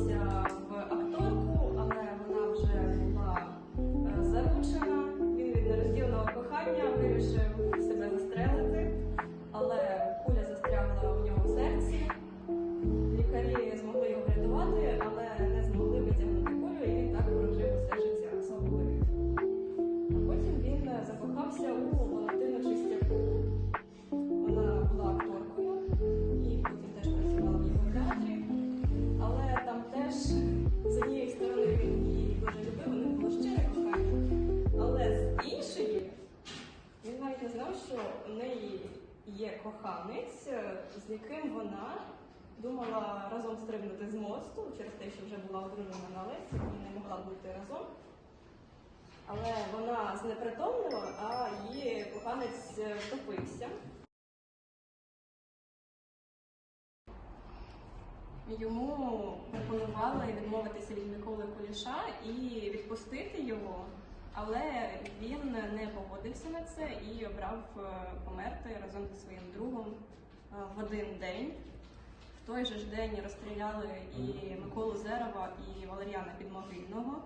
втягнулася в акторку, але вона вже була е, заручена. Він від нероздільного кохання вирішив себе застрелити, але куля застрягла у нього в серці. Лікарі змогли його врятувати, але не змогли витягнути кулю, і він так прожив усе життя. Потім він е, закохався у Валентину чистя. Коханець, е, з яким вона думала разом стрибнути з мосту через те, що вже була одружена на Лесі і не могла бути разом. Але вона знепритомнила, а її коханець е, втопився. Йому пропонували відмовитися від Миколи Куліша і відпустити його, але він не погодився на це і обрав е, померти разом зі своїм другом е, в один день. В той же ж день розстріляли і Миколу Зерова, і Валеріана Підмогильного.